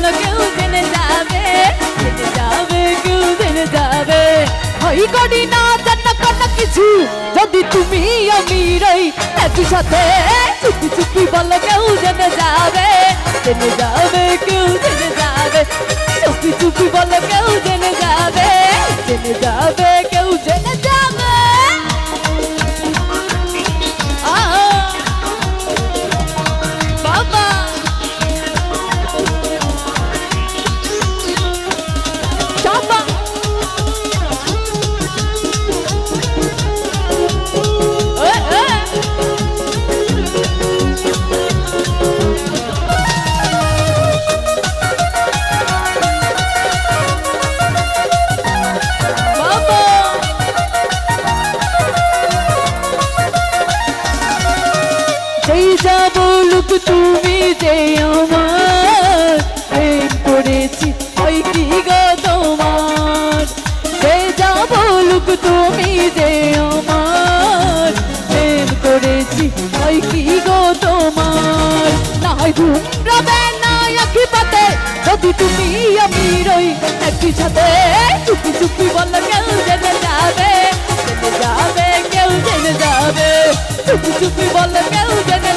চুপি কেউ জেনে যাবে? জেনে যাবে, কেউ জেনে যাবে। হই করি না জানা কোনো কিছু। যদি তুমি আমি রই, একই সাথে চুপি চুপি বলো কেউ জেনে যাবে। জেনে যাবে, কেউ জেনে যাবে। চুপি চুপি বলো কেউ জেনে যাবে। জেনে যাবে যে আমার। প্রেম করেছি ওই কি গো তোমার? না হয় ঘুম রবে না পাতে যদি তুমি আমি রই, একই সাথে চুপি চুপি বল, কেউ জেনে যাবে যাবে, কেউ জেনে যাবে। চুপি চুপি বল, কেউ জেনে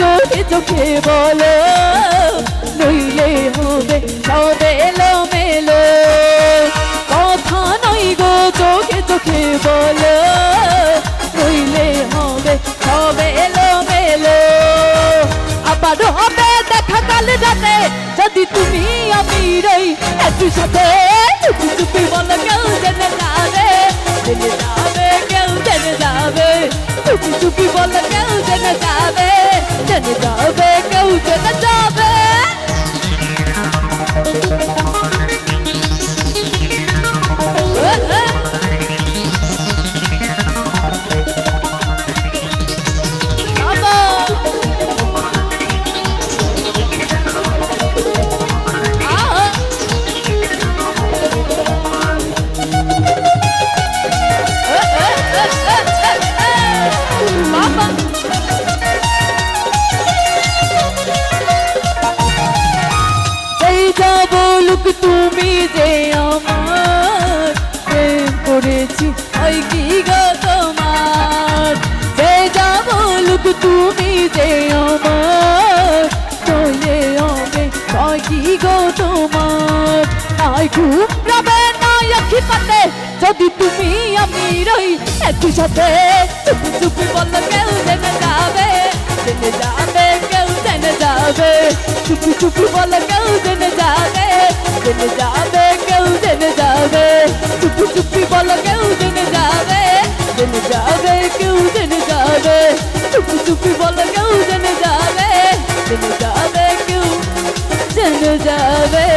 চোখে চোখে বলো নইলে হবে, সব এলো মেলো কথা নাই গো চোখে চোখে বলো নইলে হবে, সব এলো মেলো আবার হবে দেখা কাল রাতে, যদি তুমি আমি রই, একই সাথে চুপি চুপি বলো, কেউ জেনে যাবে জেনে যাবে, কেউ জেনে যাবে। চুপি চুপি বলো, কেউ তুমি যে আমার প্রেম করেছি, ওই কি গো তোমার? যে যা বলুক তুমি যে আমার, চলে হবে, ওই কি গো তোমার? নাই ঘুম রবে না আখি পাতে, যদি তুমি আমি রই একই সাথে। চুপি চুপি বল কেউ জেনে যাবে জেনে যাবে কেউ জেনে যাবে। চুপি চুপি বল কেউ জেনে জেনে যাবে, কেউ জেনে যাবে। চুপি চুপি বলো, কেউ জেনে যাবে। জেনে যাবে, কেউ জেনে যাবে। চুপি চুপি বলো, কেউ জেনে যাবে। জেনে যাবে, কেউ জেনে যাবে।